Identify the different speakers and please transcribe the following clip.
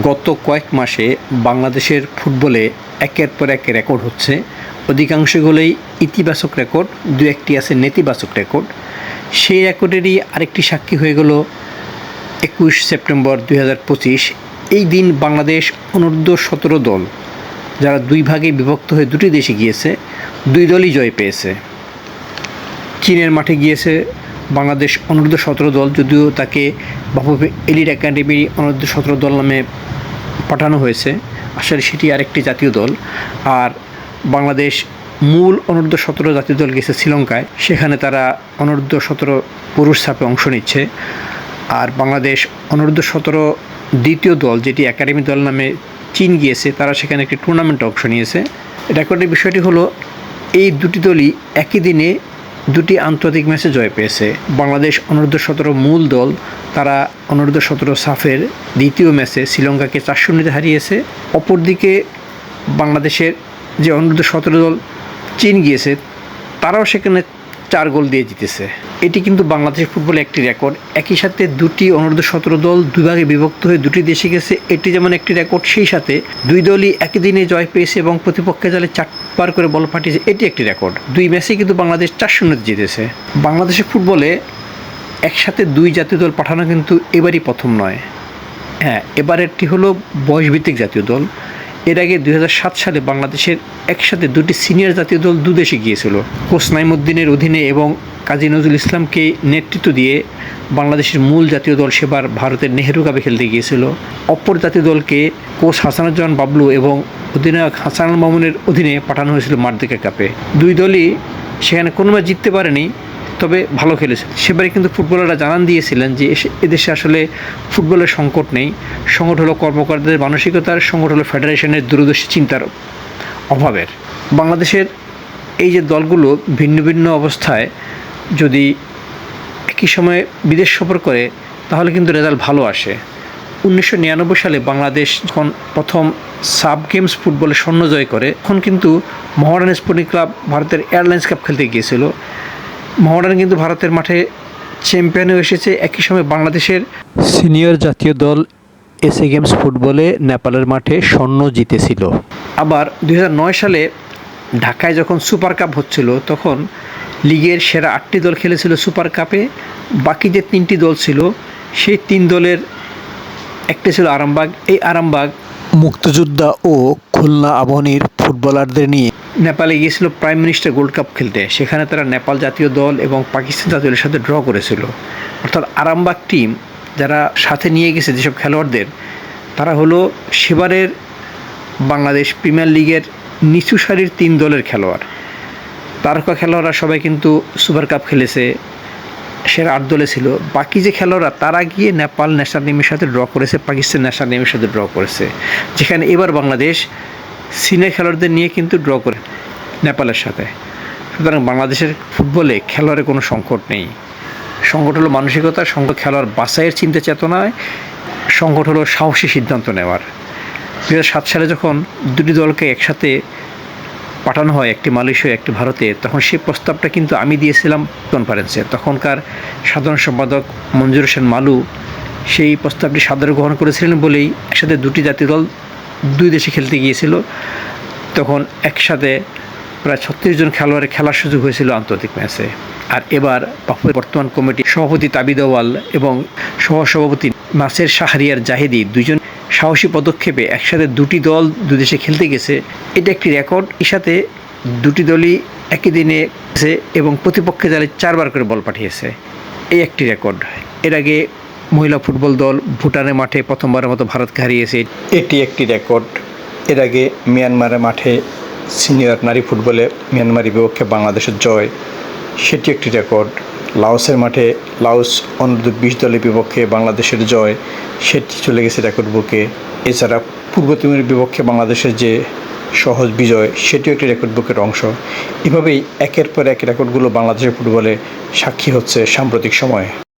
Speaker 1: গত কয়েক মাসে বাংলাদেশের ফুটবলে একের পর এক রেকর্ড হচ্ছে। অধিকাংশগুলোই ইতিবাচক রেকর্ড, দু একটি আছে নেতিবাচক রেকর্ড। সেই রেকর্ডেরই আরেকটি সাক্ষী হয়ে গেল একুশ সেপ্টেম্বর দু হাজার পঁচিশ। এই দিন বাংলাদেশ অনূর্ধ্ব সতেরো দল, যারা দুই ভাগে বিভক্ত হয়ে দুটি দেশে গিয়েছে, দুই দলই জয় পেয়েছে। চীনের মাঠে গিয়েছে বাংলাদেশ অনূর্ধ্ব সতেরো দল, যদিও তাকে বাফু এলিট একাডেমি অনূর্ধ্ব সতেরো দল নামে পাঠানো হয়েছে। আসলে সেটি আরেকটি জাতীয় দল। আর বাংলাদেশ মূল অনূর্ধ্ব সতেরো জাতীয় দল গেছে শ্রীলঙ্কায়। সেখানে তারা অনূর্ধ্ব সতেরো পুরুষ ছাপে অংশ নিচ্ছে। আর বাংলাদেশ অনূর্ধ্ব সতেরো দ্বিতীয় দল, যেটি একাডেমি দল নামে চীন গিয়েছে, তারা সেখানে একটি টুর্নামেন্টে অংশ নিয়েছে। রেকর্ডের বিষয়টি হলো, এই দুটি দলই একই দিনে দুটি আন্তর্জাতিক ম্যাচে জয় পেয়েছে। বাংলাদেশ অনূর্ধ্ব সতেরো মূল দল, তারা অনূর্ধ্ব সতেরো সাফের দ্বিতীয় ম্যাচে শ্রীলঙ্কাকে চার শূন্যতে হারিয়েছে। অপরদিকে বাংলাদেশের যে অনূর্ধ্ব সতেরো দল চীন গিয়েছে, তারাও সেখানে চার গোল দিয়ে জিতেছে। এটি কিন্তু বাংলাদেশ ফুটবলে একটি রেকর্ড। একই সাথে দুটি অনূর্ধ্ব সতেরো দল দুই ভাগে বিভক্ত হয়ে দুটি দেশে গেছে। এটি যেমন একটি রেকর্ড, সেই সাথে দুই দলই একই দিনে জয় পেয়েছে এবং প্রতিপক্ষের জালে চারবার করে বল ফাটিয়েছে এটি একটি রেকর্ড দুই ম্যাচেই কিন্তু বাংলাদেশ চার শূন্যতে জিতেছে। বাংলাদেশের ফুটবলে একসাথে দুই জাতীয় দল পাঠানো কিন্তু এবারই প্রথম নয়। হ্যাঁ এবারেরটি হলো বয়সভিত্তিক জাতীয় দল। এর আগে দুই হাজার সাত সালে বাংলাদেশের একসাথে দুটি সিনিয়র জাতীয় দল দুদেশে গিয়েছিল। কোচ নাইমুদ্দিনের অধীনে এবং কাজী নজরুল ইসলামকে নেতৃত্ব দিয়ে বাংলাদেশের মূল জাতীয় দল সেবার ভারতের নেহেরু কাপে খেলতে গিয়েছিল। অপর জাতীয় দলকে কোচ হাসানুজ্জামান বাবলু এবং অধিনায়ক হাসানুল মামুনের অধীনে পাঠানো হয়েছিল মারদিকা কাপে। দুই দলই সেখানে কোনো ম্যাচ জিততে পারেনি, তবে ভালো খেলেছে সেবারে কিন্তু ফুটবলাররা জানান দিয়েছিলেন যে এদেশে আসলে ফুটবলের সংকট নেই। সংকট হলো কর্মকর্তাদের মানসিকতার, সংকট হলো ফেডারেশনের দূরদর্শী চিন্তার অভাবের। বাংলাদেশের এই যে দলগুলো ভিন্ন ভিন্ন অবস্থায় যদি একই সময়ে বিদেশ সফর করে, তাহলে কিন্তু রেজাল্ট ভালো আসে। উনিশশো নিরানব্বই সালে বাংলাদেশ যখন প্রথম সাব গেমস ফুটবলে স্বর্ণ জয় করে, তখন কিন্তু মহারান স্পোর্টিং ক্লাব ভারতের এয়ারলাইন্স কাপ খেলতে গিয়েছিল। মহারান কিন্তু ভারতের মাঠে চ্যাম্পিয়নও এসেছে। একই সময় বাংলাদেশের সিনিয়র জাতীয় দল এসএ গেমস ফুটবলে নেপালের মাঠে স্বর্ণ জিতেছিল। আবার দু হাজার নয় সালে ঢাকায় যখন সুপার কাপ হচ্ছিল, তখন লিগের সেরা আটটি দল খেলেছিল সুপার কাপে। বাকি যে তিনটি দল ছিল, সেই তিন দলের একটি ছিল আরামবাগ। এই আরামবাগ মুক্তিযোদ্ধা ও খুলনা আবহনীর ফুটবলারদের নিয়ে নেপালে গিয়েছিল প্রাইম মিনিস্টার গোল্ড কাপ খেলতে। সেখানে তারা নেপাল জাতীয় দল এবং পাকিস্তান জাতীয় দলের সাথে ড্র করেছিল। অর্থাৎ আরামবাগ টিম যারা সাথে নিয়ে গেছে যেসব খেলোয়াড়দের, তারা হলো সেবারের বাংলাদেশ প্রিমিয়ার লিগের নিচু সারির তিন দলের খেলোয়াড়। তারকা খেলোয়াড়রা সবাই কিন্তু সুপার কাপ খেলেছে। সেরা আট দলে ছিল। বাকি যে খেলোয়াড়রা, তারা গিয়ে নেপাল ন্যাশনাল টিমের সাথে ড্র করেছে পাকিস্তান ন্যাশনাল টিমের সাথে ড্র করেছে। যেখানে এবার বাংলাদেশ সিনিয়র খেলোয়াড়দের নিয়ে কিন্তু ড্র করে নেপালের সাথে। সুতরাং বাংলাদেশের ফুটবলে খেলোয়াড়ের কোনো সংকট নেই। সংকট হলো মানসিকতা, সংকট খেলোয়াড় বাছাইয়ের চিন্তা চেতনায়, সংকট হলো সাহসী সিদ্ধান্ত নেওয়ার। দু সাত সালে যখন দুটি দলকে একসাথে পাঠানো হয় একটি মালয়েশিয়া, একটি ভারতে, তখন সেই প্রস্তাবটা কিন্তু আমি দিয়েছিলাম কনফারেন্সে তখনকার সাধারণ সম্পাদক মঞ্জুর হোসেন মালু সেই প্রস্তাবটি সাদরে গ্রহণ করেছিলেন বলেই একসাথে দুটি জাতীয় দল দুই দেশে খেলতে গিয়েছিল। তখন একসাথে প্রায় ছত্রিশ জন খেলোয়াড়ের খেলার সুযোগ হয়েছিল আন্তর্জাতিক ম্যাচে। আর এবার বাফুফের বর্তমান কমিটি সভাপতি তাবিদ এবং সহসভাপতি নাসের শাহরিয়ার জাহিদি দুজন সাহসী পদক্ষেপে একসাথে দুটি দল দু দেশে খেলতে গেছে। এটা একটি রেকর্ড। এর সাথে দুটি দলই একই দিনে এবং প্রতিপক্ষে জালে চারবার করে বল পাঠিয়েছে। এই একটি রেকর্ড। এর আগে মহিলা ফুটবল দল ভুটানের মাঠে প্রথমবারের মতো ভারতকে হারিয়েছে। এটি একটি রেকর্ড। এর আগে মিয়ানমারের মাঠে সিনিয়র নারী ফুটবলে মিয়ানমারের বিপক্ষে বাংলাদেশের জয়, সেটি একটি রেকর্ড। লাওসের মাঠে লাওস অনূর্ধ্ব বিশ দলের বিপক্ষে বাংলাদেশের জয়, সেটি চলে গেছে রেকর্ড বুকে। এছাড়া পূর্ব তিমুরের বিপক্ষে বাংলাদেশের যে সহজ বিজয়, সেটিও একটি রেকর্ড বুকের অংশ। এভাবেই একের পর এক রেকর্ডগুলো বাংলাদেশের ফুটবলে সাক্ষী হচ্ছে সাম্প্রতিক সময়ে।